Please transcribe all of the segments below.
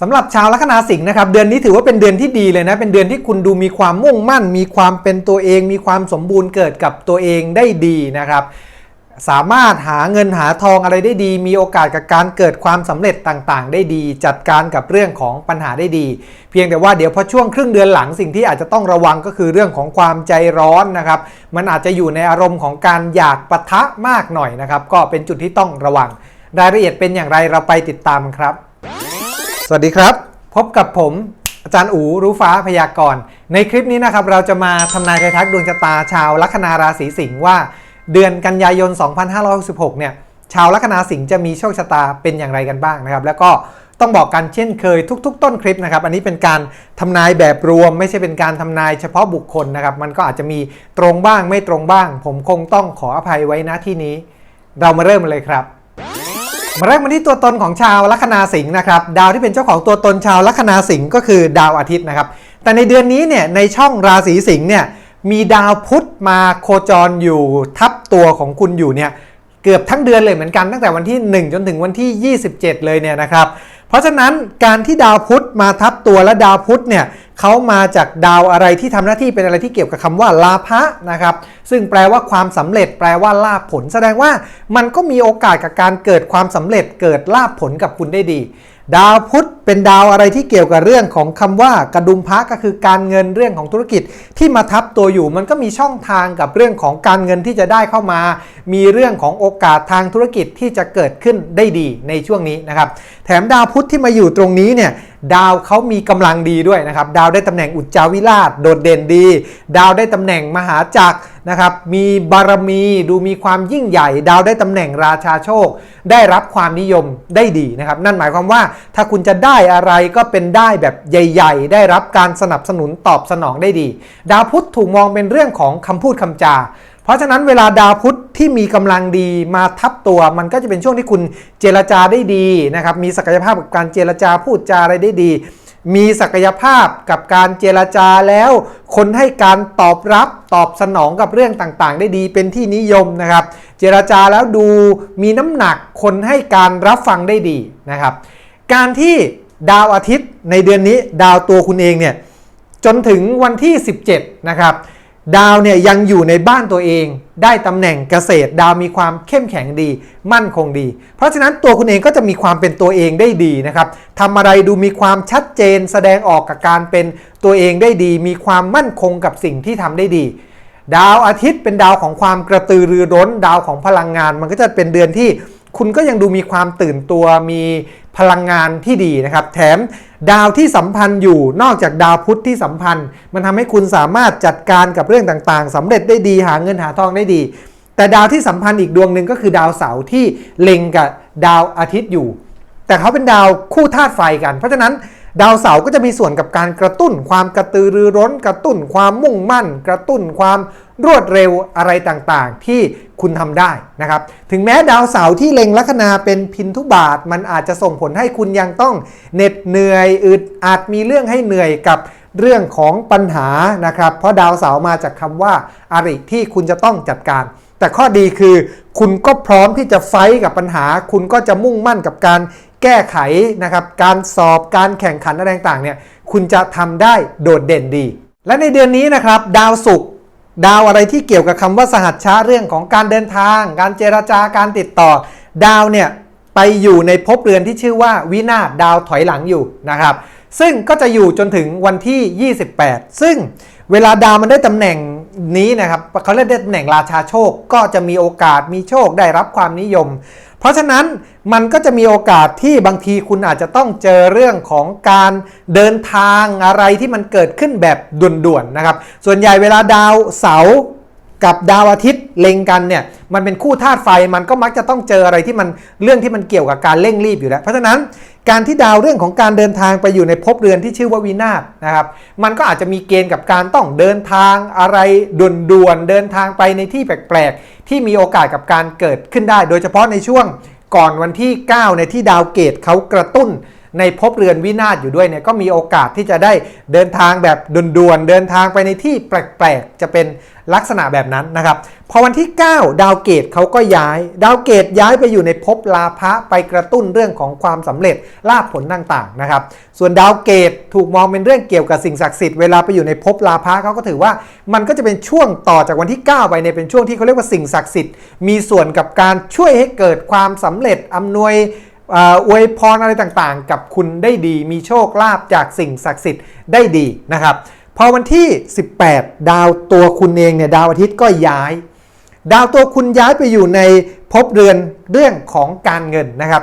สำหรับชาวลัคนาสิงห์นะครับเดือนนี้ถือว่าเป็นเดือนที่ดีเลยนะ เป็นเดือนที่คุณดูมีความมุ่งมั่น มีความเป็นตัวเอง มีความสมบูรณ์เกิดกับตัวเองได้ดีนะครับ สามารถหาเงินหาทองอะไรได้ดี มีโอกาสกับการเกิดความสำเร็จต่างๆ ได้ดี จัดการกับเรื่องของปัญหาได้ดี เพียงแต่ว่าเดี๋ยวพอช่วงครึ่งเดือนหลังสิ่งที่อาจจะต้องระวังก็คือเรื่องของความใจร้อนนะครับ มันอาจจะอยู่ในอารมณ์ของการอยากปะทะมากหน่อยนะครับ ก็เป็นจุดที่ต้องระวัง รายละเอียดเป็นอย่างไรเราไปติดตามครับ สวัสดีครับ พบกับผม อาจารย์อูรู้ฟ้าพยากรณ์ ในคลิปนี้นะครับ เราจะมาทำนายไททักดวงชะตาชาวลัคนาราศีสิงห์ว่า เดือนกันยายน 2566 เนี่ย ชาวลัคนาสิงห์จะมีโชคชะตาเป็นอย่างไรกันบ้างนะครับ แล้วก็ต้องบอกกันเช่นเคยทุก ๆ ต้นคลิปนะครับ อันนี้เป็นการทำนายแบบรวม ไม่ใช่เป็นการทำนายเฉพาะบุคคลนะครับ มันก็อาจจะมีตรงบ้างไม่ตรงบ้าง ผมคงต้องขออภัยไว้ณที่นี้ เรามาเริ่มเลยครับ มาเริ่มาที่ตัวตนของชาวลัคนาสิงห์นะครับดาวที่เป็นเจ้าของตัวตนชาวลัคนาสิงห์ก็คือดาวอาทิตย์นะครับแต่ในเดือนนี้เนี่ยในช่องราศีสิงห์เนี่ยมีดาวพุธมาโคจรอยู่ทับตัวของคุณอยู่เนี่ยเกือบทั้งเดือนเลยเหมือนกันตั้งแต่วันที่ 1 จนถึงวันที่ 27 เลยเนี่ยนะครับ เพราะฉะนั้นการที่ดาวพุธมาทับตัวและดาวพุธเนี่ยเขามาจากดาวอะไรที่ทำหน้าที่เป็นอะไรที่เกี่ยวกับคำว่าลาภะนะครับ ซึ่งแปลว่าความสำเร็จ แปลว่าลาภผล แสดงว่ามันก็มีโอกาสกับการเกิดความสำเร็จเกิดลาภผลกับคุณได้ดี ดาวพุธเป็นดาวอะไรที่เกี่ยวกับเรื่องของคำว่ากระดุมพระก็คือการเงินเรื่องของธุรกิจที่มาทับตัวอยู่ มันก็มีช่องทางกับเรื่องของการเงินที่จะได้เข้ามา มีเรื่องของโอกาสทางธุรกิจที่จะเกิดขึ้นได้ดีในช่วงนี้นะครับ แถมดาวพุธที่มาอยู่ตรงนี้เนี่ย ดาวเขามีกำลังดีด้วยนะครับ ดาวได้ตำแหน่งอุจจาวิราชโดดเด่นดี ดาวได้ตำแหน่งมหาจักรนะครับ มีบารมีดูมีความยิ่งใหญ่ ดาวได้ตำแหน่งราชาโชค ได้รับความนิยมได้ดีนะครับ นั่นหมายความว่าถ้าคุณจะได้อะไรก็เป็นได้แบบใหญ่ ๆ ได้รับการสนับสนุนตอบสนองได้ดี ดาวพุธถูกมองเป็นเรื่องของคำพูดคำจา เพราะฉะนั้นเวลาดาวพุธที่มีกำลังดีมาทับตัว มันก็จะเป็นช่วงที่คุณเจรจาได้ดีนะครับ มีศักยภาพกับการเจรจาพูดจาอะไรได้ดี มีศักยภาพกับการเจรจาแล้ว คนให้การตอบรับตอบสนองกับเรื่องต่างๆ ได้ดีเป็นที่นิยมนะครับ เจรจาแล้วดูมีน้ำหนักคนให้การรับฟังได้ดีนะครับ การที่ดาวอาทิตย์ในเดือนนี้ดาวตัวคุณเองเนี่ยจนถึงวันที่ 17 นะครับ ดาวเนี่ยยังอยู่ในบ้านตัวเอง ได้ตำแหน่งเกษตรดาวมีความเข้มแข็งดี มั่นคงดี เพราะฉะนั้นตัวคุณเองก็จะมีความเป็นตัวเองได้ดีนะครับทำอะไรดูมีความชัดเจน แสดงออกกับการเป็นตัวเองได้ดี มีความมั่นคงกับสิ่งที่ทำได้ดี ดาวอาทิตย์เป็นดาวของความกระตือรือร้น ดาวของพลังงาน มันก็จะเป็นเดือนที่ คุณก็ยังดูมีความตื่นตัวมีพลังงานที่ดีนะครับ แถมดาวที่สัมพันธ์อยู่นอกจากดาวพุธที่สัมพันธ์ มันทำให้คุณสามารถจัดการกับเรื่องต่างๆสำเร็จได้ดีหาเงินหาทองได้ดี แต่ดาวที่สัมพันธ์อีกดวงหนึ่งก็คือดาวเสาร์ที่เล็งกับดาวอาทิตย์อยู่ แต่เขาเป็นดาวคู่ธาตุไฟกัน เพราะฉะนั้นดาวเสาร์ก็จะมีส่วนกับการกระตุ้น ความกระตือรือร้น กระตุ้น ความมุ่งมั่น กระตุ้นความ รวดเร็วอะไรต่างๆ ที่คุณทำได้นะครับ ถึงแม้ดาวเสาร์ที่เล็งลัคนาเป็นพินทุบาท มันอาจจะส่งผลให้คุณยังต้องเหน็ดเหนื่อยอึดอาจมีเรื่องให้เหนื่อยกับเรื่องของปัญหานะครับ เพราะดาวเสาร์มาจากคำว่าอาริที่คุณจะต้องจัดการ แต่ข้อดีคือ คุณก็พร้อมที่จะไฟกับปัญหา คุณก็จะมุ่งมั่นกับการแก้ไขนะครับ การสอบการแข่งขันอะไรต่างๆเนี่ยคุณจะทำได้โดดเด่นดี และในเดือนนี้นะครับ ดาวศุกร์ ดาวอะไรที่เกี่ยวกับคำว่าสหัชชะเรื่องของการเดินทาง การเจรจาการติดต่อ ดาวเนี่ยไปอยู่ในภพเรือนที่ชื่อว่าวินาศดาวถอยหลังอยู่นะครับ ซึ่งก็จะอยู่จนถึงวันที่ 28 ซึ่งเวลาดาวมันได้ตำแหน่งนี้นะครับเขาเรียกได้ตำแหน่งราชาโชค ก็จะมีโอกาสมีโชคได้รับความนิยม เพราะฉะนั้นมันก็จะมีโอกาสที่บางทีคุณอาจจะต้องเจอเรื่องของการเดินทางอะไรที่มันเกิดขึ้นแบบด่วนๆนะครับ ส่วนใหญ่เวลาดาวเสาร์กับดาวอาทิตย์ เล็งกันเนี่ยมันเป็นคู่ธาตุไฟมันก็มักจะต้องเจออะไรที่มันเรื่องที่มันเกี่ยวกับการเร่งรีบอยู่แล้ว เพราะฉะนั้นการที่ดาวเรื่องของการเดินทางไปอยู่ในภพเรือนที่ชื่อว่าวินาศนะครับมันก็อาจจะมีเกณฑ์กับการต้องเดินทางอะไรด่วนๆเดินทางไปในที่แปลกๆ ที่มีโอกาสกับการเกิดขึ้นได้ โดยเฉพาะในช่วงก่อนวันที่ 9 ในที่ดาวเกตเขากระตุ้น ในภพเรือนวินาศอยู่ด้วยเนี่ยก็มีโอกาสที่จะได้เดินทางแบบด่วนๆเดินทางไปในที่แปลกๆ จะเป็นลักษณะแบบนั้นนะครับ พอวันที่ 9 ดาวเกตเขาก็ย้าย ดาวเกตย้ายไปอยู่ในภพลาภะไปกระตุ้นเรื่องของความสำเร็จลาภผลต่างๆนะครับ ส่วนดาวเกตถูกมองเป็นเรื่องเกี่ยวกับสิ่งศักดิ์สิทธิ์เวลาไปอยู่ในภพลาภะเขาก็ถือว่ามันก็จะเป็นช่วงต่อจากวันที่ 9 ไปเนี่ยเป็นช่วงที่เขาเรียกว่าสิ่งศักดิ์สิทธิ์มีส่วนกับการช่วยให้เกิดความสำเร็จอำนวย อวยพรอะไรต่างๆ กับคุณได้ดี มีโชคลาภจากสิ่งศักดิ์สิทธิ์ได้ดีนะครับ พอวันที่ 18 ดาวตัวคุณเองเนี่ยดาวอาทิตย์ก็ย้าย ดาวตัวคุณย้ายไปอยู่ในภพเรือนเรื่องของการเงินนะครับ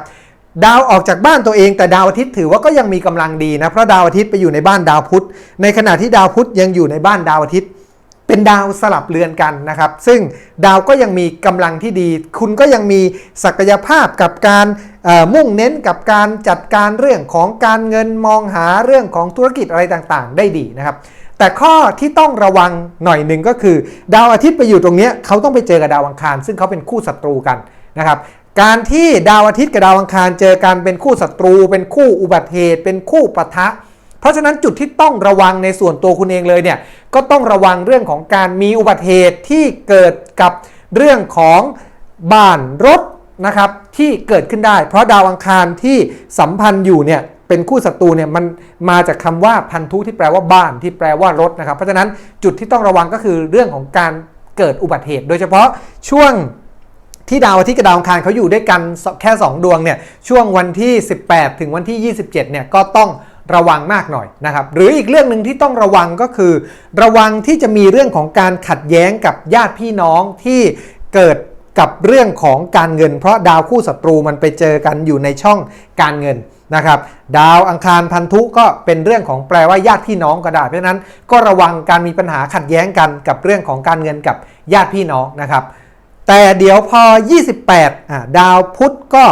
ดาวออกจากบ้านตัวเองแต่ดาวอาทิตย์ถือว่าก็ยังมีกำลังดีนะเพราะดาวอาทิตย์ไปอยู่ในบ้านดาวพุธในขณะที่ดาวพุธยังอยู่ในบ้านดาวอาทิตย์ เป็นดาวสลับเรือนกันนะครับ ซึ่งดาวก็ยังมีกำลังที่ดี คุณก็ยังมีศักยภาพกับการมุ่งเน้นกับการจัดการเรื่องของการเงินมองหาเรื่องของธุรกิจอะไรต่างๆ ได้ดีนะครับ แต่ข้อที่ต้องระวังหน่อยหนึ่งก็คือ ดาวอาทิตย์ไปอยู่ตรงนี้เขาต้องไปเจอกับดาวอังคาร ซึ่งเขาเป็นคู่ศัตรูกันนะครับการที่ดาวอาทิตย์กับดาวอังคารเจอกันเป็นคู่ศัตรู เป็นคู่อุบัติเหตุ เป็นคู่ปะทะ ราะฉะนั้นจุดที่ต้องระวังในส่วนตัวคุณเองเลยเนี่ยก็ต้องระวังเรื่องของการมีอุบัติเหตุที่เกิดกับเรื่องของบ้านรถนะครับที่เกิดขึ้นได้ เพราะดาวอังคารที่สัมพันธ์อยู่เนี่ยเป็นคู่ศัตรูเนี่ยมันมาจากคำว่าพันธุที่แปลว่าบ้านที่แปลว่ารถนะครับ เพราะฉะนั้นจุดที่ต้องระวังก็คือเรื่องของการเกิดอุบัติเหตุ โดยเฉพาะช่วงที่ดาวอาทิตย์กับดาวอังคารเขาอยู่ด้วยกันแค่ 2 ดวงเนี่ยช่วงวันที่ 18 ถึงวันที่ 27เนี่ยก็ต้อง ระวังมากหน่อยนะครับหรืออีกเรื่องหนึ่งที่ต้องระวังก็คือ ระวังที่จะมีเรื่องของการขัดแย้งกับญาติพี่น้องที่เกิดกับเรื่องของการเงิน เพราะดาวคู่ศัตรูมันไปเจอกันอยู่ในช่องการเงินนะครับดาวอังคารพันธุก็เป็นเรื่องของแปลว่าญาติพี่น้องก็ได้เพราะนั้นก็ระวังการมีปัญหาขัดแย้งกันกับเรื่องของการเงินกับญาติพี่น้องนะครับ แต่เดี๋ยวพอ 28อะดาวพุธก็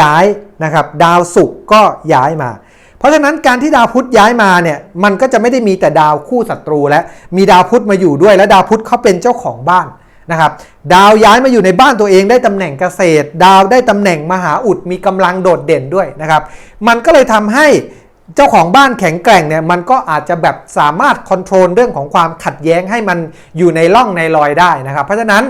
ย้ายนะครับ ดาวศุกร์ก็ย้ายมา เพราะฉะนั้นการที่ดาวพุธย้ายมาเนี่ยมันก็จะไม่ได้มีแต่ดาวคู่ศัตรูและมีดาวพุธมาอยู่ด้วย และดาวพุธเขาเป็นเจ้าของบ้านนะครับดาวย้ายมาอยู่ในบ้านตัวเองได้ตำแหน่งเกษตร ดาวได้ตำแหน่งมหาอุดมีกำลังโดดเด่นด้วยนะครับมันก็เลยทำให้เจ้าของบ้านแข็งแกร่งเนี่ยมันก็อาจจะแบบสามารถคอนโทรลเรื่องของความขัดแย้งให้มันอยู่ในร่องในรอยได้นะครับ เพราะฉะนั้น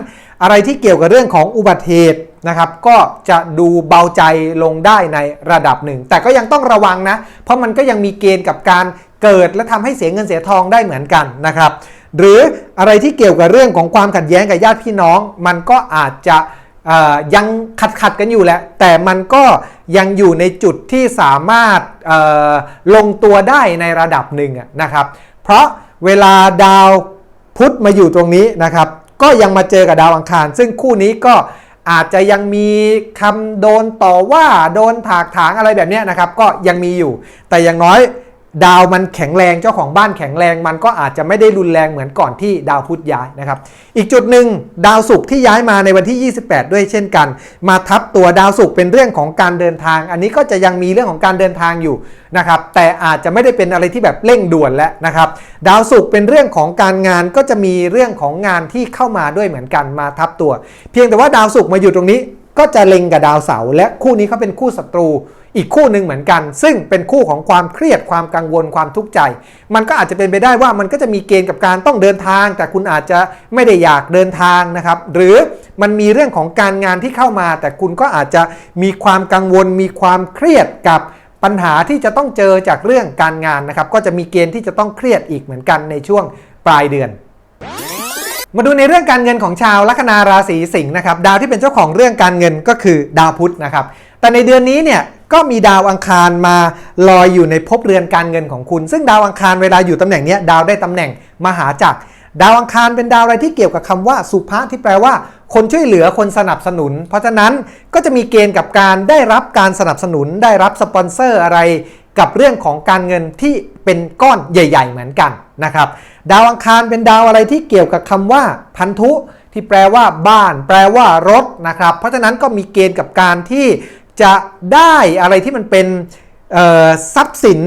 อะไรที่เกี่ยวกับเรื่องของอุบัติเหตุ นะครับก็จะดูเบาใจลงได้ในระดับหนึ่ง แต่ก็ยังต้องระวังนะ เพราะมันก็ยังมีเกณฑ์กับการเกิดและทำให้เสียเงินเสียทองได้เหมือนกันนะครับ หรืออะไรที่เกี่ยวกับเรื่องของความขัดแย้งกับญาติพี่น้อง มันก็อาจจะยังขัดขัดกันอยู่แหละ แต่มันก็ยังอยู่ในจุดที่สามารถลงตัวได้ในระดับหนึ่งนะครับ เพราะเวลาดาวพุธมาอยู่ตรงนี้นะครับ ก็ยังมาเจอกับดาวอังคาร ซึ่งคู่นี้ก็ อาจจะยังมีคำโดนต่อว่าโดนถากถางอะไรแบบนี้นะครับ ก็ยังมีอยู่ แต่อย่างน้อย ดาวมันแข็งแรงเจ้าของบ้านแข็งแรงมันก็อาจจะไม่ได้รุนแรงเหมือนก่อนที่ดาวพุธย้ายนะครับ อีกจุดหนึ่งดาวศุกร์ที่ย้ายมาในวันที่ 28 ด้วยเช่นกัน มาทับตัวดาวศุกร์เป็นเรื่องของการเดินทาง อันนี้ก็จะยังมีเรื่องของการเดินทางอยู่นะครับ แต่อาจจะไม่ได้เป็นอะไรที่แบบเร่งด่วนแล้วนะครับ ดาวศุกร์เป็นเรื่องของการงานก็จะมีเรื่องของงานที่เข้ามาด้วยเหมือนกันมาทับตัว เพียงแต่ว่าดาวศุกร์มาอยู่ตรงนี้ ก็จะเล็งกับดาวเสาร์และคู่นี้เขาเป็นคู่ศัตรู อีกคู่หนึ่งเหมือนกัน ซึ่งเป็นคู่ของความเครียดความกังวลความทุกข์ใจ มันก็อาจจะเป็นไปได้ว่ามันก็จะมีเกณฑ์กับการต้องเดินทาง แต่คุณอาจจะไม่ได้อยากเดินทางนะครับ หรือมันมีเรื่องของการงานที่เข้ามา แต่คุณก็อาจจะมีความกังวล มีความเครียดกับปัญหาที่จะต้องเจอจากเรื่องการงานนะครับ ก็จะมีเกณฑ์ที่จะต้องเครียดอีกเหมือนกันในช่วงปลายเดือน มาดูในเรื่องการเงินของชาวลัคนาราศีสิงห์นะครับ ดาวที่เป็นเจ้าของเรื่องการเงินก็คือดาวพุธนะครับ แต่ในเดือนนี้เนี่ยก็มีดาวอังคารมาลอยอยู่ในภพเรือนการเงินของคุณ ซึ่งดาวอังคารเวลาอยู่ตำแหน่งนี้ดาวได้ตำแหน่งมหาจักรดาวอังคารเป็นดาวอะไรที่เกี่ยวกับคำว่าสุภาที่แปลว่า คนช่วยเหลือคนสนับสนุน เพราะฉะนั้นก็จะมีเกณฑ์กับการได้รับการสนับสนุน ได้รับสปอนเซอร์อะไร กับเรื่องของการเงินที่เป็นก้อนใหญ่ ๆ เหมือนกันนะครับ ดาวอังคารเป็นดาวอะไรที่เกี่ยวกับคำว่าพันธุที่แปลว่าบ้าน แปลว่ารถนะครับ เพราะฉะนั้นก็มีเกณฑ์กับการที่จะได้อะไรที่มันเป็นทรัพย์สิน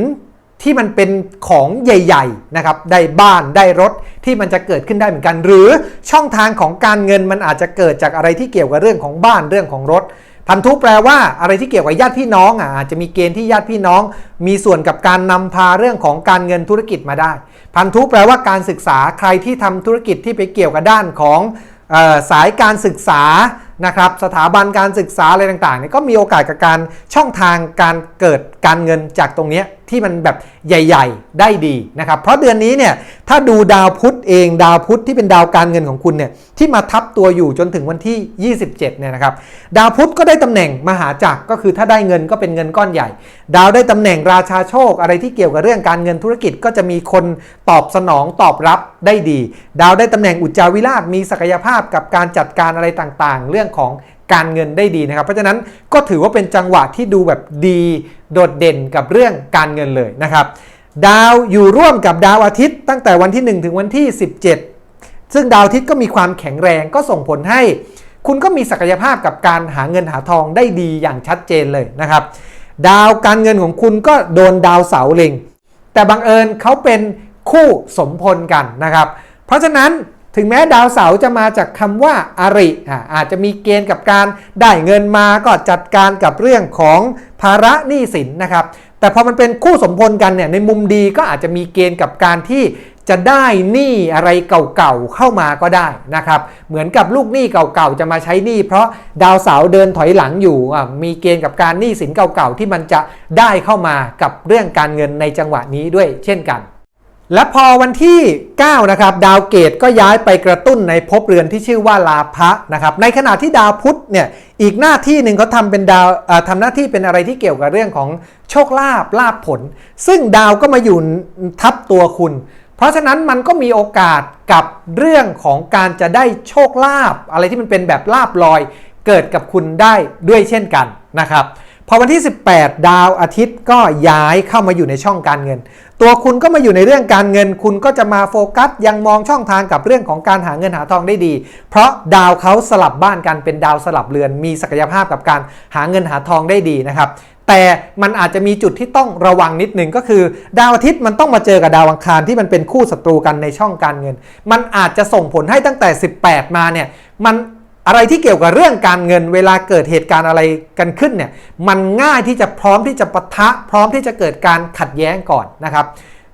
ที่มันเป็นของใหญ่ๆนะครับ ได้บ้านได้รถที่มันจะเกิดขึ้นได้เหมือนกัน หรือช่องทางของการเงินมันอาจจะเกิดจากอะไรที่เกี่ยวกับเรื่องของบ้านเรื่องของรถ พันธุแปลว่าอะไรที่เกี่ยวกับญาติพี่น้องอะอาจจะมีเกณฑ์ที่ญาติพี่น้อง มีส่วนกับการนำพาเรื่องของการเงินธุรกิจมาได้ พันธุแปลว่าการศึกษาใครที่ทำธุรกิจที่ไปเกี่ยวกับด้านของออสายการศึกษา นะครับสถาบันการศึกษาอะไรต่างๆเนี่ยก็มีโอกาสกับการช่องทางการเกิดการเงินจากตรงนี้ที่มันแบบใหญ่ ๆ ได้ดีนะครับ เพราะเดือนนี้เนี่ยถ้าดูดาวพุธเองดาวพุธที่เป็นดาวการเงินของคุณเนี่ยที่มาทับตัวอยู่จนถึงวันที่ 27เนี่ยนะครับดาวพุธก็ได้ตำแหน่งมหาจักรก็คือถ้าได้เงินก็เป็นเงินก้อนใหญ่ ดาวได้ตำแหน่งราชาโชคอะไรที่เกี่ยวกับเรื่องการเงินธุรกิจก็จะมีคนตอบสนองตอบรับได้ดี ดาวได้ตำแหน่งอุจจาวิราชมีศักยภาพกับการจัดการอะไรต่างๆ เรื่องของการเงินได้ดีนะครับ เพราะฉะนั้นก็ถือว่าเป็นจังหวะที่ดูแบบดีโดดเด่นกับเรื่องการเงินเลยนะครับ ดาวอยู่ร่วมกับดาวอาทิตย์ตั้งแต่วันที่ 1 ถึงวันที่ 17 ซึ่งดาวอาทิตย์ก็มีความแข็งแรงก็ส่งผลให้ คุณก็มีศักยภาพกับการหาเงินหาทองได้ดีอย่างชัดเจนเลยนะครับ ดาวการเงินของคุณก็โดนดาวเสาร์เล็งแต่บังเอิญเขาเป็นคู่สมพลกันนะครับ เพราะฉะนั้น ถึงแม้ดาวเสาร์จะมาจากคำว่าอาริอาจจะมีเกณฑ์กับการได้เงินมาก็จัดการกับเรื่องของภาระหนี้สินนะครับ แต่พอมันเป็นคู่สมพลกันเนี่ยในมุมดีก็อาจจะมีเกณฑ์กับการที่จะได้หนี้อะไรเก่าๆเข้ามาก็ได้นะครับ เหมือนกับลูกหนี้เก่าๆจะมาใช้หนี้เพราะดาวเสาร์เดินถอยหลังอยู่มีเกณฑ์กับการหนี้สินเก่าๆที่มันจะได้เข้ามากับเรื่องการเงินในจังหวะนี้ด้วยเช่นกัน และพอวันที่ 9 นะครับ ดาวเกตก็ย้ายไปกระตุ้นในภพเรือนที่ชื่อว่าลาภะนะครับ ในขณะที่ดาวพุธเนี่ยอีกหน้าที่หนึ่งเขาทำเป็นดาวทำหน้าที่เป็นอะไรที่เกี่ยวกับเรื่องของโชคลาภลาภผล ซึ่งดาวก็มาอยู่ทับตัวคุณ เพราะฉะนั้นมันก็มีโอกาสกับเรื่องของการจะได้โชคลาภอะไรที่มันเป็นแบบลาบลอยเกิดกับคุณได้ด้วยเช่นกันนะครับ พอวันที่ 18 ดาวอาทิตย์ก็ย้ายเข้ามาอยู่ในช่องการเงิน ตัวคุณก็มาอยู่ในเรื่องการเงิน คุณก็จะมาโฟกัสยังมองช่องทางกับเรื่องของการหาเงินหาทองได้ดี เพราะดาวเขาสลับบ้านกันเป็นดาวสลับเรือน มีศักยภาพกับการหาเงินหาทองได้ดีนะครับแต่มันอาจจะมีจุดที่ต้องระวังนิดหนึ่งก็คือ ดาวอาทิตย์มันต้องมาเจอกับดาวอังคารที่มันเป็นคู่ศัตรูกันในช่องการเงิน มันอาจจะส่งผลให้ตั้งแต่ 18 มาเนี่ยมัน อะไรที่เกี่ยวกับเรื่องการเงินเวลาเกิดเหตุการณ์อะไรกันขึ้นเนี่ยมันง่ายที่จะพร้อมที่จะปะทะ พร้อมที่จะเกิดการขัดแย้งก่อนนะครับ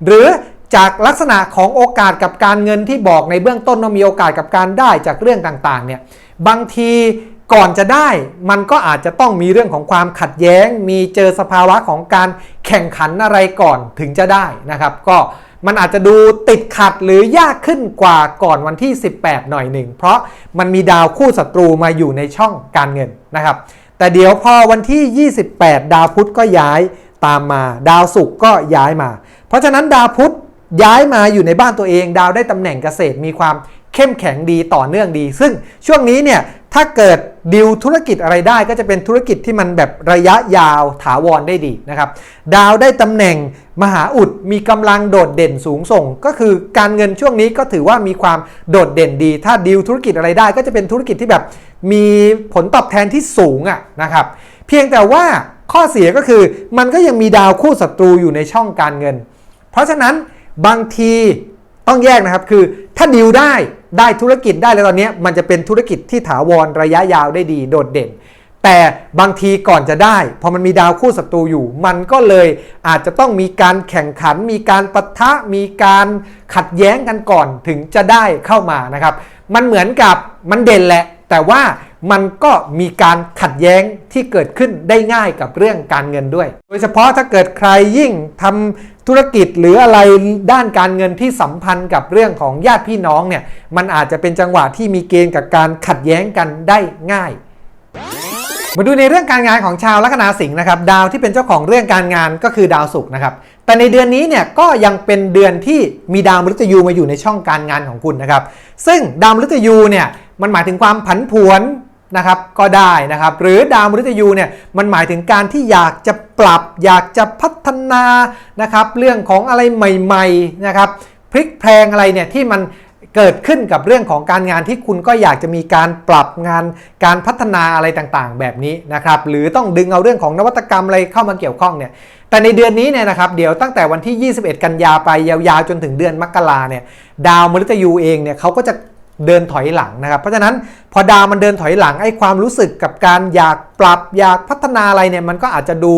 หรือจากลักษณะของโอกาสกับการเงินที่บอกในเบื้องต้นว่ามีโอกาสกับการได้จากเรื่องต่างๆเนี่ยบางทีก่อนจะได้มันก็อาจจะต้องมีเรื่องของความขัดแย้ง มีเจอสภาวะของการแข่งขันอะไรก่อนถึงจะได้นะครับ ก็ มันอาจจะดูติดขัดหรือยากขึ้นกว่าก่อนวันที่ 18 หน่อยหนึ่ง เพราะมันมีดาวคู่ศัตรูมาอยู่ในช่องการเงินนะครับ แต่เดี๋ยวพอวันที่ 28 ดาวพุธก็ย้ายตามมา ดาวศุกร์ก็ย้ายมา เพราะฉะนั้นดาวพุธย้ายมาอยู่ในบ้านตัวเอง ดาวได้ตำแหน่งเกษตรมีความเข้มแข็งดีต่อเนื่องดี ซึ่งช่วงนี้เนี่ย ถ้าเกิดดิวธุรกิจอะไรได้ก็จะเป็นธุรกิจที่มันแบบระยะยาวถาวรได้ดีนะครับ ดาวได้ตำแหน่งมหาอุดมีกำลังโดดเด่นสูงส่ง ก็คือการเงินช่วงนี้ก็ถือว่ามีความโดดเด่นดี ถ้าดิวธุรกิจอะไรได้ก็จะเป็นธุรกิจที่แบบมีผลตอบแทนที่สูงอะนะครับ เพียงแต่ว่าข้อเสียก็คือมันก็ยังมีดาวคู่ศัตรูอยู่ในช่องการเงิน เพราะฉะนั้นบางทีต้องแยกนะครับคือถ้าดิวได้ ได้ธุรกิจได้แล้วตอนนี้มันจะเป็นธุรกิจที่ถาวรระยะยาวได้ดีโดดเด่น แต่บางทีก่อนจะได้พอมันมีดาวคู่ศัตรูอยู่ มันก็เลยอาจจะต้องมีการแข่งขัน มีการปะทะมีการขัดแย้งกันก่อนถึงจะได้เข้ามานะครับ มันเหมือนกับมันเด่นแหละ แต่ว่ามันก็มีการขัดแย้งที่เกิดขึ้นได้ง่ายกับเรื่องการเงินด้วย โดยเฉพาะถ้าเกิดใครยิ่งทำธุรกิจหรืออะไรด้านการเงินที่สัมพันธ์กับเรื่องของญาติพี่น้องเนี่ยมันอาจจะเป็นจังหวะที่มีเกณฑ์กับการขัดแย้งกันได้ง่ายมาดูในเรื่องการงานของชาวลัคนาสิงห์นะครับดาวที่เป็นเจ้าของเรื่องการงานก็คือดาวศุกร์นะครับแต่ในเดือนนี้เนี่ยก็ยังเป็นเดือนที่มีดาวมฤตยูมาอยู่ในช่องการงานของคุณนะครับซึ่งดาวมฤตยูเนี่ย มันหมายถึงความผันผวนนะครับก็ได้นะครับ หรือดาวมฤตยูเนี่ยมันหมายถึงการที่อยากจะปรับ อยากจะพัฒนานะครับ เรื่องของอะไรใหม่ๆนะครับพลิกแพลงอะไรเนี่ยที่มันเกิดขึ้นกับเรื่องของการงานที่คุณก็อยากจะมีการปรับงานการพัฒนาอะไรต่างๆ แบบนี้นะครับ หรือต้องดึงเอาเรื่องของนวัตกรรมอะไรเข้ามาเกี่ยวข้องเนี่ยแต่ในเดือนนี้เนี่ยนะครับเดี๋ยวตั้งแต่วันที่ 21 กันยาไปยาวๆจนถึงเดือนมกราเนี่ยดาวมฤตยูเองเนี่ยเขาก็จะ เดินถอยหลังนะครับ เพราะฉะนั้นพอดาวมันเดินถอยหลังไอ้ความรู้สึกกับการอยากปรับอยากพัฒนาอะไรเนี่ยมันก็อาจจะดู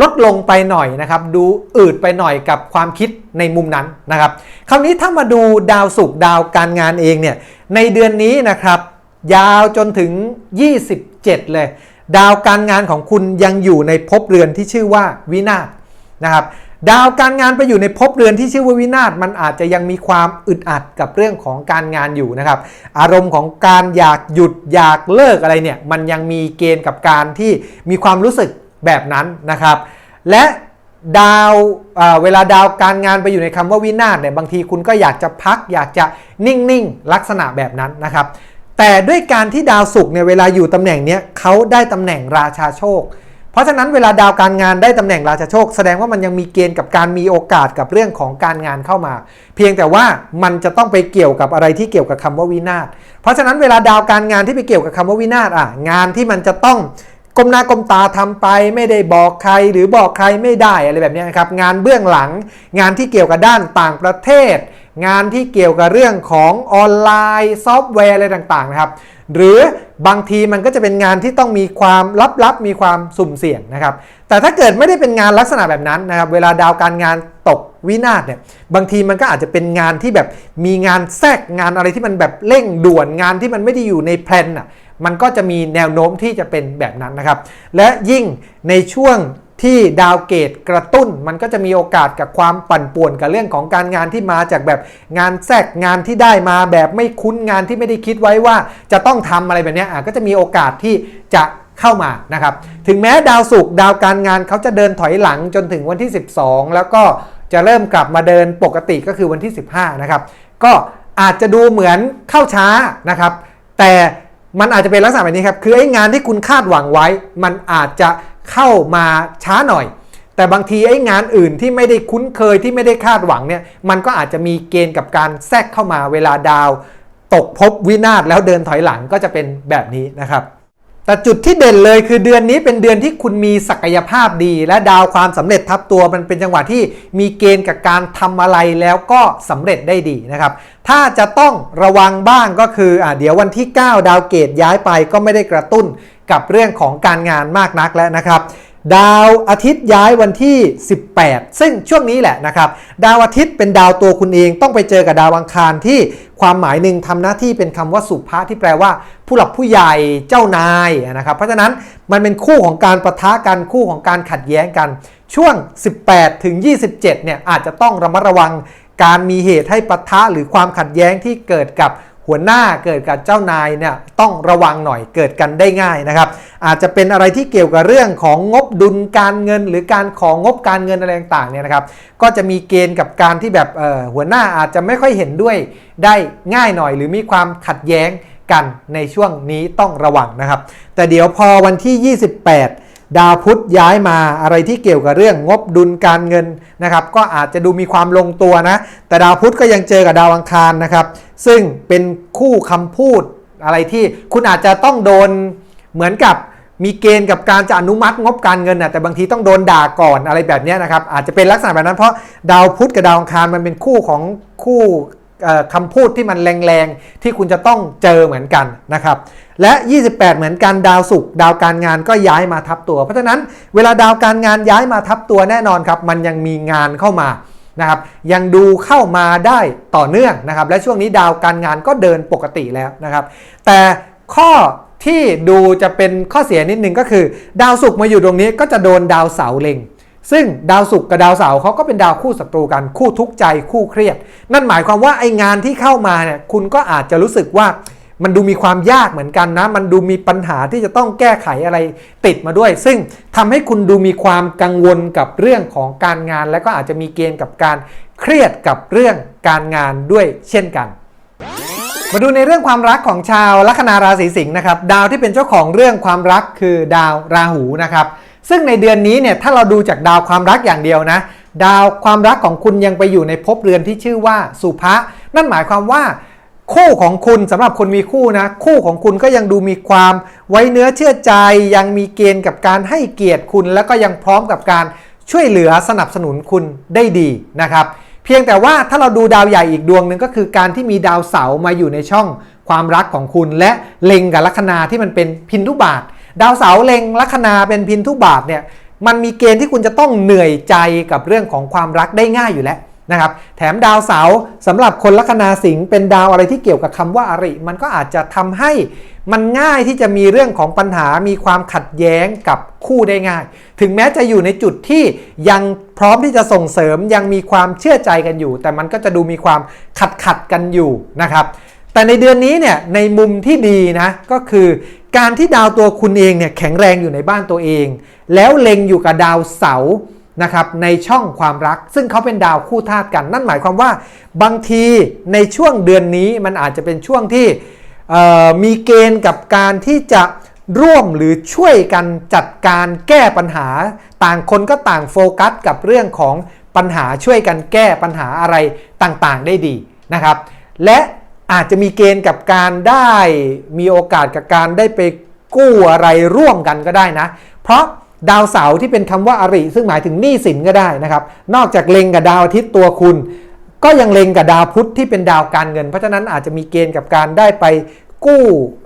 ลดลงไปหน่อยนะครับ ดูอืดไปหน่อยกับความคิดในมุมนั้นนะครับ คราวนี้ถ้ามาดูดาวศุกร์ดาวการงานเองเนี่ยในเดือนนี้นะครับยาวจนถึง 27 เลย ดาวการงานของคุณยังอยู่ในภพเรือนที่ชื่อว่าวินาศนะครับ ดาวการงานไปอยู่ในภพเรือนที่ชื่อว่าวินาศมันอาจจะยังมีความอึดอัดกับเรื่องของการงานอยู่นะครับ อารมณ์ของการอยากหยุดอยากเลิกอะไรเนี่ยมันยังมีเกณฑ์กับการที่มีความรู้สึกแบบนั้นนะครับ และดาวเอ่อเวลาดาวการงานไปอยู่ในคำว่าวินาศเนี่ยบางทีคุณก็อยากจะพัก อยากจะนิ่งๆ ลักษณะแบบนั้นนะครับ แต่ด้วยการที่ดาวศุกร์เนี่ยเวลาอยู่ตำแหน่งเนี้ยเขาได้ตำแหน่งราชาโชค เพราะฉะนั้นเวลาดาวการงานได้ตำแหน่งราชาโชค แสดงว่ามันยังมีเกณฑ์กับการมีโอกาสกับเรื่องของการงานเข้ามา เพียงแต่ว่ามันจะต้องไปเกี่ยวกับอะไรที่เกี่ยวกับคำว่าวินาศเพราะฉะนั้นเวลาดาวการงานที่ไปเกี่ยวกับคำว่าวินาศอะงานที่มันจะต้องก้มหน้าก้มตาทำไปไม่ได้บอกใครหรือบอกใครไม่ได้อะไรแบบนี้นะครับงานเบื้องหลัง งานที่เกี่ยวกับด้านต่างประเทศ งานที่เกี่ยวกับเรื่องของออนไลน์ซอฟต์แวร์อะไรต่างๆนะครับ หรือบางทีมันก็จะเป็นงานที่ต้องมีความลับๆมีความสุ่มเสี่ยงนะครับ แต่ถ้าเกิดไม่ได้เป็นงานลักษณะแบบนั้นนะครับ เวลาดาวการงานตกวินาศเนี่ยบางทีมันก็อาจจะเป็นงานที่แบบมีงานแทรกงานอะไรที่มันแบบเร่งด่วนงานที่มันไม่ได้อยู่ในแพลนอะมันก็จะมีแนวโน้มที่จะเป็นแบบนั้นนะครับ และยิ่งในช่วง ที่ดาวเกตกระตุ้น มันก็จะมีโอกาสกับความปั่นป่วนกับเรื่องของการงานที่มาจากแบบงานแทรกงานที่ได้มาแบบไม่คุ้นงานที่ไม่ได้คิดไว้ว่าจะต้องทำอะไรแบบนี้อะก็จะมีโอกาสที่จะเข้ามานะครับ ถึงแม้ดาวศุกร์ดาวการงานเขาจะเดินถอยหลังจนถึงวันที่ 12 แล้วก็จะเริ่มกลับมาเดินปกติก็คือวันที่ 15 นะครับ ก็อาจจะดูเหมือนเข้าช้านะครับ แต่มันอาจจะเป็นลักษณะแบบนี้ครับ คือไอ้งานที่คุณคาดหวังไว้ มันอาจจะ เข้ามาช้าหน่อย แต่บางทีไอ้งานอื่นที่ไม่ได้คุ้นเคยที่ไม่ได้คาดหวังเนี่ยมันก็อาจจะมีเกณฑ์กับการแทรกเข้ามาเวลาดาว ตกภพวินาศแล้วเดินถอยหลังก็จะเป็นแบบนี้นะครับแต่จุดที่เด่นเลยคือเดือนนี้เป็นเดือนที่คุณมีศักยภาพดี และดาวความสำเร็จทับตัวมันเป็นจังหวะที่มีเกณฑ์กับการทำอะไรแล้วก็สำเร็จได้ดีนะครับ ถ้าจะต้องระวังบ้างก็คืออ่าเดี๋ยววันที่ 9 ดาวเกตย้ายไปก็ไม่ได้กระตุ้น กับเรื่องของการงานมากนักแล้วนะครับ ดาวอาทิตย์ย้ายวันที่ 18 ซึ่งช่วงนี้แหละนะครับ ดาวอาทิตย์เป็นดาวตัวคุณเองต้องไปเจอกับดาวอังคารที่ความหมายหนึ่งทำหน้าที่เป็นคำว่าสุภาที่แปลว่า ผู้หลักผู้ใหญ่เจ้านายนะครับ เพราะฉะนั้นมันเป็นคู่ของการประทะกันคู่ของการขัดแย้งกัน ช่วง 18 ถึง 27 เนี่ยอาจจะต้องระมัดระวังการมีเหตุให้ปะทะหรือความขัดแย้งที่เกิดกับ หัวหน้าเกิดกับเจ้านายเนี่ยต้องระวังหน่อยเกิดกันได้ง่ายนะครับ อาจจะเป็นอะไรที่เกี่ยวกับเรื่องของงบดุลการเงิน หรือการของงบการเงินอะไรต่างๆเนี่ยนะครับ ก็จะมีเกณฑ์กับการที่แบบเออหัวหน้าอาจจะไม่ค่อยเห็นด้วยได้ง่ายหน่อย หรือมีความขัดแย้งกันในช่วงนี้ต้องระวังนะครับ แต่เดี๋ยวพอวันที่ 28 ดาวพุธย้ายมาอะไรที่เกี่ยวกับเรื่องงบดุลการเงินนะครับ ก็อาจจะดูมีความลงตัวนะ แต่ดาวพุธก็ยังเจอกับดาวอังคารนะครับ ซึ่งเป็นคู่คำพูดอะไรที่คุณอาจจะต้องโดนเหมือนกับมีเกณฑ์กับการจะอนุมัติงบการเงินนะแต่บางทีต้องโดนด่าก่อนอะไรแบบนี้นะครับ อาจจะเป็นลักษณะแบบนั้นเพราะดาวพุธกับดาวอังคารมันเป็นคู่ของคู่ คำพูดที่มันแรงๆ ที่คุณจะต้องเจอเหมือนกันนะครับ และ 28 เหมือนกันดาวศุกร์ดาวการงานก็ย้ายมาทับตัว เพราะฉะนั้นเวลาดาวการงานย้ายมาทับตัวแน่นอนครับมันยังมีงานเข้ามานะครับยังดูเข้ามาได้ต่อเนื่องนะครับ และช่วงนี้ดาวการงานก็เดินปกติแล้วนะครับ แต่ข้อที่ดูจะเป็นข้อเสียนิดนึงก็คือ ดาวศุกร์มาอยู่ตรงนี้ก็จะโดนดาวเสาร์เล็ง ซึ่งดาวศุกร์กับดาวเสาร์เขาก็เป็นดาวคู่ศัตรูกันคู่ทุกข์ใจคู่เครียด นั่นหมายความว่าไองานที่เข้ามาเนี่ยคุณก็อาจจะรู้สึกว่ามันดูมีความยากเหมือนกันนะ มันดูมีปัญหาที่จะต้องแก้ไขอะไรติดมาด้วย ซึ่งทำให้คุณดูมีความกังวลกับเรื่องของการงาน และก็อาจจะมีเกณฑ์กับการเครียดกับเรื่องการงานด้วยเช่นกัน มาดูในเรื่องความรักของชาวลัคนาราศีสิงห์นะครับ ดาวที่เป็นเจ้าของเรื่องความรักคือดาวราหูนะครับ ซึ่งในเดือนนี้เนี่ยถ้าเราดูจากดาวความรักอย่างเดียวนะ ดาวความรักของคุณยังไปอยู่ในภพเรือนที่ชื่อว่าสุภะนั่นหมายความว่า คู่ของคุณสำหรับคนมีคู่นะ คู่ของคุณก็ยังดูมีความไว้เนื้อเชื่อใจ ยังมีเกณฑ์กับการให้เกียรติคุณ แล้วก็ยังพร้อมกับการช่วยเหลือสนับสนุนคุณได้ดีนะครับ เพียงแต่ว่าถ้าเราดูดาวใหญ่อีกดวงหนึ่งก็คือการที่มีดาวเสาร์มาอยู่ในช่องความรักของคุณ และเล็งกับลัคนาที่มันเป็นพินทุบาท ดาวเสาร์เล็งลัคนาเป็นพินทุบาทเนี่ยมันมีเกณฑ์ที่คุณจะต้องเหนื่อยใจกับเรื่องของความรักได้ง่ายอยู่แล้วนะครับแถมดาวเสาร์สำหรับคนลัคนาสิงห์เป็นดาวอะไรที่เกี่ยวกับคำว่าอริ มันก็อาจจะทำให้มันง่ายที่จะมีเรื่องของปัญหามีความขัดแย้งกับคู่ได้ง่าย ถึงแม้จะอยู่ในจุดที่ยังพร้อมที่จะส่งเสริมยังมีความเชื่อใจกันอยู่ แต่มันก็จะดูมีความขัดขัดกันอยู่นะครับแต่ในเดือนนี้เนี่ยในมุมที่ดีนะก็คือ การที่ดาวตัวคุณเองเนี่ยแข็งแรงอยู่ในบ้านตัวเอง แล้วเล็งอยู่กับดาวเสานะครับในช่องความรัก ซึ่งเขาเป็นดาวคู่ธาตุกัน นั่นหมายความว่า บางทีในช่วงเดือนนี้มันอาจจะเป็นช่วงที่มีเกณฑ์กับการที่จะร่วมหรือช่วยกันจัดการแก้ปัญหา ต่างคนก็ต่างโฟกัสกับเรื่องของปัญหาช่วยกันแก้ปัญหาอะไรต่างๆ ได้ดีนะครับ และ อาจจะมีเกณฑ์กับการได้มีโอกาสกับการได้ไปกู้อะไรร่วมกันก็ได้นะ เพราะดาวเสาร์ที่เป็นคำว่าอริ ซึ่งหมายถึงหนี้สินก็ได้นะครับ นอกจากเล็งกับดาวอาทิตย์ตัวคุณ ก็ยังเล็งกับดาวพุธที่เป็นดาวการเงิน เพราะฉะนั้นอาจจะมีเกณฑ์กับการได้ไปกู้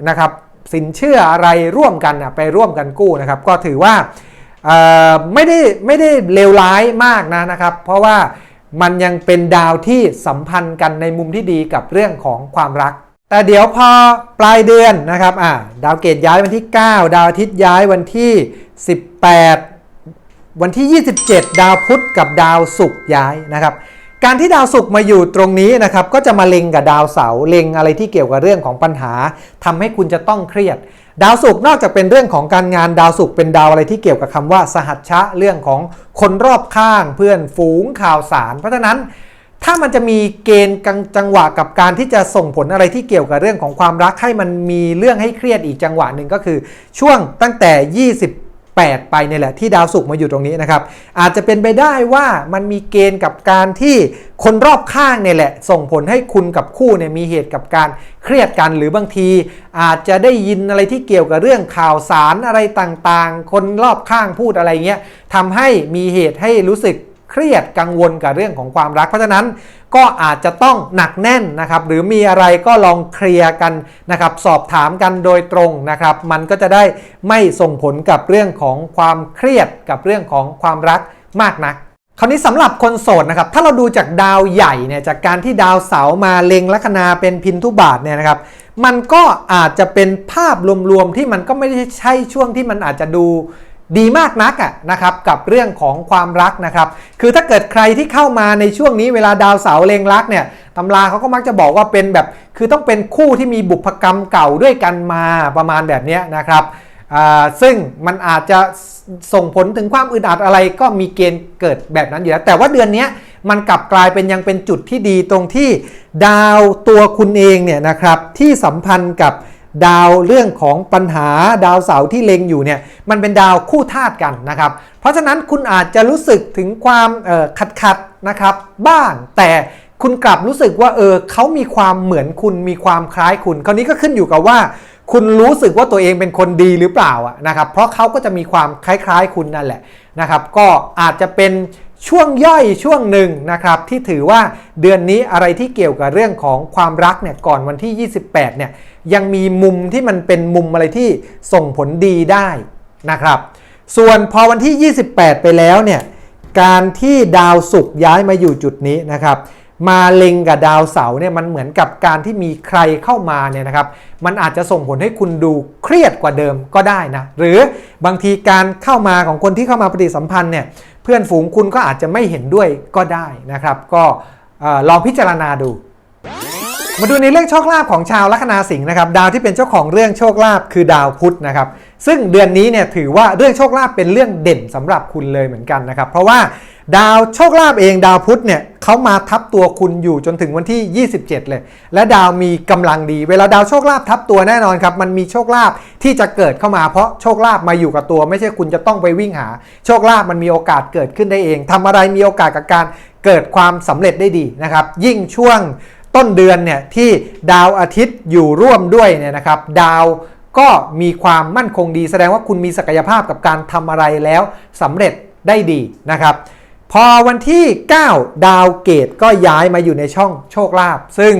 นะครับสินเชื่ออะไรร่วมกันนะไปร่วมกันกู้นะครับ ก็ถือว่าไม่ได้ไม่ได้เลวร้ายมากนะนะครับ เพราะว่า มันยังเป็นดาวที่สัมพันธ์กันในมุมที่ดีกับเรื่องของความรัก แต่เดี๋ยวพอปลายเดือนนะครับอ่าดาวเกตย้ายวันที่ 9 ดาวอาทิตย์ย้ายวันที่ 18 วันที่ 27 ดาวพุธกับดาวศุกร์ย้ายนะครับ การที่ดาวศุกร์มาอยู่ตรงนี้นะครับก็จะมาเล็งกับดาวเสาร์เล็งอะไรที่เกี่ยวกับเรื่องของปัญหาทำให้คุณจะต้องเครียด ดาวศุกร์นอกจากเป็นเรื่องของการงานดาวศุกร์เป็นดาวอะไรที่เกี่ยวกับคำว่า สหัชชะเรื่องของคนรอบข้างเพื่อนฝูงข่าวสาร เพราะฉะนั้นถ้ามันจะมีเกณฑ์กังจังหวะกับการที่จะส่งผลอะไรที่เกี่ยวกับเรื่องของความรักให้มันมีเรื่องให้เครียดอีกจังหวะหนึ่งก็คือ ช่วงตั้งแต่ 8 ไปเนี่ยแหละที่ดาวศุกร์มาอยู่ตรงนี้นะครับ อาจจะเป็นไปได้ว่ามันมีเกณฑ์กับการที่คนรอบข้างเนี่ยแหละ ส่งผลให้คุณกับคู่เนี่ยมีเหตุกับการเครียดกันหรือบางที อาจจะได้ยินอะไรที่เกี่ยวกับเรื่องข่าวสารอะไรต่างๆ คนรอบข้างพูดอะไรเงี้ยทำให้มีเหตุให้รู้สึก เครียดกังวลกับเรื่องของความรัก เพราะฉะนั้นก็อาจจะต้องหนักแน่นนะครับหรือมีอะไรก็ลองเคลียร์กันนะครับสอบถามกันโดยตรงนะครับ มันก็จะได้ไม่ส่งผลกับเรื่องของความเครียดกับเรื่องของความรักมากนักคราวนี้สำหรับคนโสดนะครับถ้าเราดูจากดาวใหญ่เนี่ยจากการที่ดาวเสาร์มาเล็งลัคนาเป็นพินทุบาทเนี่ยนะครับมันก็อาจจะเป็นภาพรวมๆที่มันก็ไม่ใช่ช่วงที่มันอาจจะดู ดีมากนักอะนะครับกับเรื่องของความรักนะครับ คือถ้าเกิดใครที่เข้ามาในช่วงนี้เวลาดาวเสาร์เลงรักเนี่ยตำราเขาก็มักจะบอกว่าเป็นแบบ คือต้องเป็นคู่ที่มีบุพกรรมเก่าด้วยกันมาประมาณแบบนี้นะครับอ่าซึ่งมันอาจจะส่งผลถึงความอึดอัดอะไรก็มีเกณฑ์เกิดแบบนั้นอยู่แล้ว แต่ว่าเดือนนี้มันกลับกลายเป็นยังเป็นจุดที่ดีตรงที่ดาวตัวคุณเองเนี่ยนะครับที่สัมพันธ์กับ ดาวเรื่องของปัญหาดาวเสาร์ที่เล็งอยู่เนี่ยมันเป็นดาวคู่ธาตุกันนะครับ เพราะฉะนั้นคุณอาจจะรู้สึกถึงความขัดขัดนะครับบ้างแต่คุณกลับรู้สึกว่าเออเขามีความเหมือนคุณมีความคล้ายคุณ คราวนี้ก็ขึ้นอยู่กับว่า คุณรู้สึกว่าตัวเองเป็นคนดีหรือเปล่าอะนะครับ เพราะเขาก็จะมีความคล้ายๆคุณนั่นแหละนะครับ ก็อาจจะเป็น ช่วงย่อยช่วงหนึ่งนะครับที่ถือว่าเดือนนี้อะไรที่เกี่ยวกับเรื่องของความรักเนี่ยก่อนวันที่ 28เนี่ยยังมีมุมที่มันเป็นมุมอะไรที่ส่งผลดีได้นะครับ ส่วนพอวันที่ 28 ไปแล้วเนี่ยการที่ดาวศุกร์ย้ายมาอยู่จุดนี้นะครับ มาเล็งกับดาวเสาร์เนี่ยมันเหมือนกับการที่มีใครเข้ามาเนี่ยนะครับ มันอาจจะส่งผลให้คุณดูเครียดกว่าเดิมก็ได้นะหรือบางทีการเข้ามาของคนที่เข้ามาปฏิสัมพันธ์เนี่ย เพื่อนฝูงคุณก็อาจจะไม่เห็นด้วยก็ได้นะครับ ก็ลองพิจารณาดู มาดูในเรื่องโชคลาภของชาวลัคนาสิงห์นะครับ ดาวที่เป็นเจ้าของเรื่องโชคลาภคือดาวพุธนะครับ ซึ่งเดือนนี้เนี่ยถือว่าเรื่องโชคลาภเป็นเรื่องเด่นสำหรับคุณเลยเหมือนกันนะครับ เพราะว่า ดาวโชคลาภเองดาวพุธเนี่ยเขามาทับตัวคุณอยู่จนถึงวันที่ 27 เลย และดาวมีกำลังดี เวลาดาวโชคลาภทับตัวแน่นอนครับ มันมีโชคลาภที่จะเกิดเข้ามาเพราะโชคลาภมาอยู่กับตัว ไม่ใช่คุณจะต้องไปวิ่งหา โชคลาภมันมีโอกาสเกิดขึ้นได้เองทำอะไรมีโอกาสกับการเกิดความสำเร็จได้ดีนะครับ ยิ่งช่วงต้นเดือนเนี่ยที่ดาวอาทิตย์อยู่ร่วมด้วยเนี่ยนะครับ ดาวก็มีความมั่นคงดี แสดงว่าคุณมีศักยภาพกับการทำอะไรแล้วสำเร็จได้ดีนะครับ พอวันที่ 9 ดาวเกตก็ย้ายมาอยู่ในช่องโชคลาภซึ่ง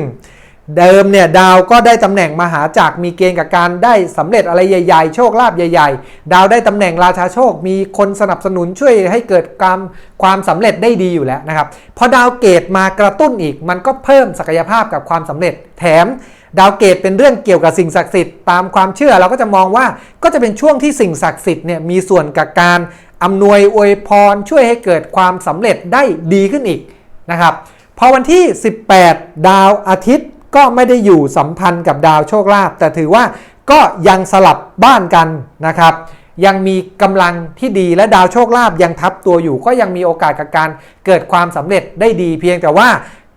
เดิมเนี่ยดาวก็ได้ตำแหน่งมหาจักรมีเกณฑ์กับการได้สำเร็จอะไรใหญ่ๆ โชคลาภใหญ่ ๆ ดาวได้ตำแหน่งราชาโชค มีคนสนับสนุนช่วยให้เกิดความความสำเร็จได้ดีอยู่แล้วนะครับพอดาวเกตมากระตุ้นอีก มันก็เพิ่มศักยภาพกับความสำเร็จ แถมดาวเกตเป็นเรื่องเกี่ยวกับสิ่งศักดิ์สิทธิ์ตามความเชื่อเราก็จะมองว่าก็จะเป็นช่วงที่สิ่งศักดิ์สิทธิ์เนี่ยมีส่วนกับการ อำนวยอวยพรช่วยให้เกิดความสำเร็จได้ดีขึ้นอีกนะครับพอวันที่ 18 ดาวอาทิตย์ก็ไม่ได้อยู่สัมพันธ์กับดาวโชคลาภแต่ถือว่าก็ยังสลับบ้านกันนะครับยังมีกำลังที่ดีและดาวโชคลาภยังทับตัวอยู่ ก็ยังมีโอกาสกับการเกิดความสำเร็จได้ดีเพียงแต่ว่า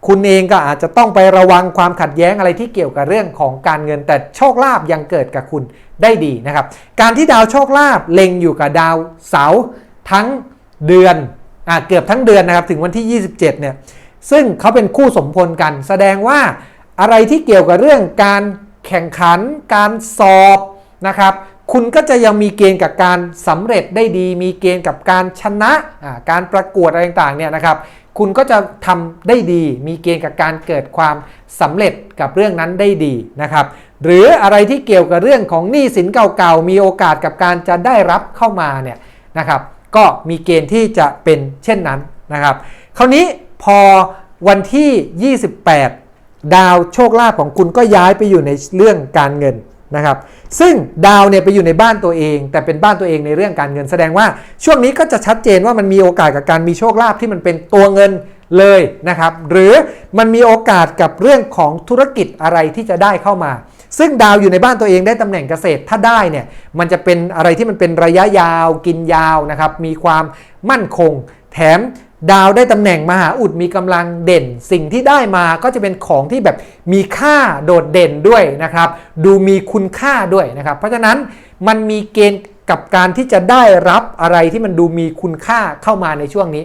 คุณเองก็อาจจะต้องไประวังความขัดแย้งอะไรที่เกี่ยวกับเรื่องของการเงิน แต่โชคลาภยังเกิดกับคุณได้ดีนะครับ การที่ดาวโชคลาภเล็งอยู่กับดาวเสาร์ทั้งเดือนอ่าเกือบทั้งเดือนนะครับถึงวันที่ 27 เนี่ยซึ่งเขาเป็นคู่สมพลกัน แสดงว่าอะไรที่เกี่ยวกับเรื่องการแข่งขัน การสอบนะครับ คุณก็จะยังมีเกณฑ์กับการสำเร็จได้ดี มีเกณฑ์กับการชนะอ่าการประกวดอะไรต่างๆเนี่ยนะครับ คุณก็จะทำได้ดี มีเกณฑ์กับการเกิดความสำเร็จกับเรื่องนั้นได้ดีนะครับ หรืออะไรที่เกี่ยวกับเรื่องของหนี้สินเก่าๆ มีโอกาสกับการจะได้รับเข้ามาเนี่ยนะครับ ก็มีเกณฑ์ที่จะเป็นเช่นนั้นนะครับ คราวนี้พอวันที่ 28 ดาวโชคลาภของคุณก็ย้ายไปอยู่ในเรื่องการเงิน นะครับซึ่งดาวเนี่ยไปอยู่ในบ้านตัวเอง แต่เป็นบ้านตัวเองในเรื่องการเงินแสดงว่าช่วงนี้ก็จะชัดเจนว่ามันมีโอกาสกับการมีโชคลาภที่มันเป็นตัวเงินเลยนะครับหรือมันมีโอกาสกับเรื่องของธุรกิจอะไรที่จะได้เข้ามา ซึ่งดาวอยู่ในบ้านตัวเองได้ตำแหน่งเกษตรถ้าได้เนี่ยมันจะเป็นอะไรที่มันเป็นระยะยาวกินยาวนะครับมีความมั่นคง แถม ดาวได้ตำแหน่งมหาอุดมีกำลังเด่น สิ่งที่ได้มาก็จะเป็นของที่แบบมีค่าโดดเด่นด้วยนะครับ ดูมีคุณค่าด้วยนะครับ เพราะฉะนั้นมันมีเกณฑ์กับการที่จะได้รับอะไรที่มันดูมีคุณค่าเข้ามาในช่วงนี้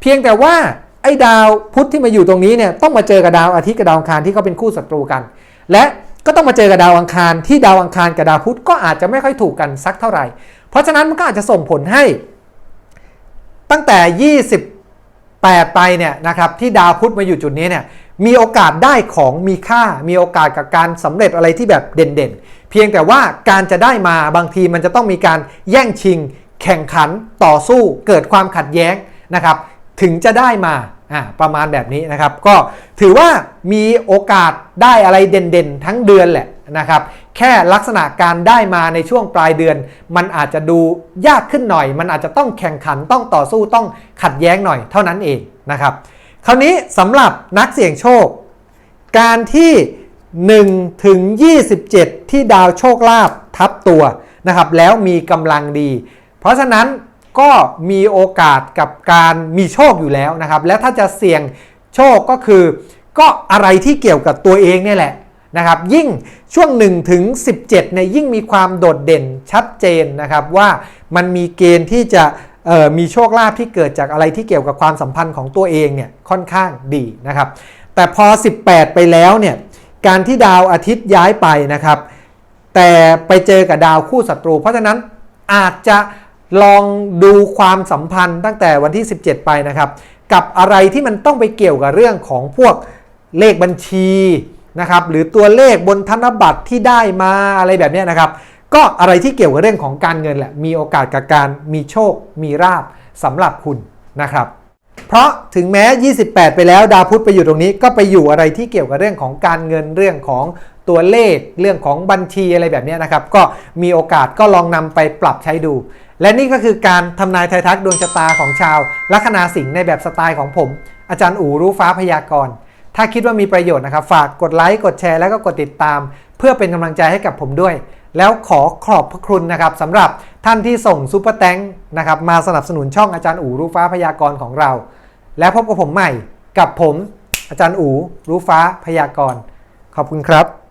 เพียงแต่ว่าไอ้ดาวพุธที่มาอยู่ตรงนี้เนี่ยต้องมาเจอกับดาวอาทิตย์กับดาวอังคารที่เขาเป็นคู่ศัตรูกัน และก็ต้องมาเจอกับดาวอังคารที่ดาวอังคารกับดาวพุธก็อาจจะไม่ค่อยถูกกันสักเท่าไหร่ เพราะฉะนั้นมันก็อาจจะส่งผลให้ ตั้งแต่ 28ไปเนี่ยนะครับที่ดาวพุธมาอยู่จุดนี้เนี่ยมีโอกาสได้ของมีค่ามีโอกาสกับการสำเร็จอะไรที่แบบเด่นๆ เพียงแต่ว่าการจะได้มาบางทีมันจะต้องมีการแย่งชิง แข่งขันต่อสู้เกิดความขัดแย้งนะครับถึงจะได้มาอ่าประมาณแบบนี้นะครับ ก็ถือว่ามีโอกาสได้อะไรเด่นๆ ทั้งเดือนแหละ นะครับ แค่ลักษณะการได้มาในช่วงปลายเดือน มันอาจจะดูยากขึ้นหน่อย มันอาจจะต้องแข่งขันต้องต่อสู้ต้องขัดแย้งหน่อยเท่านั้นเองนะครับ คราวนี้สำหรับนักเสี่ยงโชค การที่1ถึง27 ที่ดาวโชคลาภทับตัวนะครับแล้วมีกำลังดี เพราะฉะนั้นก็มีโอกาสกับการมีโชคอยู่แล้วนะครับ และถ้าจะเสี่ยงโชคก็คือ ก็อะไรที่เกี่ยวกับตัวเองเนี่ยแหละ นะครับยิ่งช่วง 1 ถึง 17เนี่ยยิ่งมีความโดดเด่นชัดเจนนะครับว่ามันมีเกณฑ์ที่จะมีโชคลาภที่เกิดจากอะไรที่เกี่ยวกับความสัมพันธ์ของตัวเองเนี่ยค่อนข้างดีนะครับแต่พอ 18 ไปแล้วเนี่ยการที่ดาวอาทิตย์ย้ายไปนะครับแต่ไปเจอกับดาวคู่ศัตรู เพราะฉะนั้นอาจจะลองดูความสัมพันธ์ตั้งแต่วันที่ 17 ไปนะครับ กับอะไรที่มันต้องไปเกี่ยวกับเรื่องของพวกเลขบัญชี นะครับหรือตัวเลขบนธนบัตรที่ได้มาอะไรแบบนี้นะครับ ก็อะไรที่เกี่ยวกับเรื่องของการเงินแหละมีโอกาสกับการมีโชค มีราบสำหรับคุณนะครับเพราะถึงแม้ 28 ไปแล้วดาวพุธไปอยู่ตรงนี้ก็ไปอยู่อะไรที่เกี่ยวกับเรื่องของการเงินเรื่องของตัวเลขเรื่องของบัญชีอะไรแบบนี้นะครับ ก็มีโอกาสก็ลองนำไปปรับใช้ดู และนี่ก็คือการทำนายไทยทักดวงชะตาของชาวลัคนาสิงห์ในแบบสไตล์ของผม อาจารย์อูรู้ฟ้าพยากรณ์ ถ้าคิดว่ามีประโยชน์นะครับ ฝากกดไลค์กดแชร์แล้วก็กดติดตาม เพื่อเป็นกำลังใจให้กับผมด้วย แล้วขอขอบพระคุณนะครับสำหรับท่านที่ส่งซูเปอร์แตงนะครับมาสนับสนุนช่องอาจารย์อูรู้ฟ้าพยากรณ์ของเรา แล้วพบกับผมใหม่กับผม อาจารย์อูรู้ฟ้าพยากรณ์ขอบคุณครับ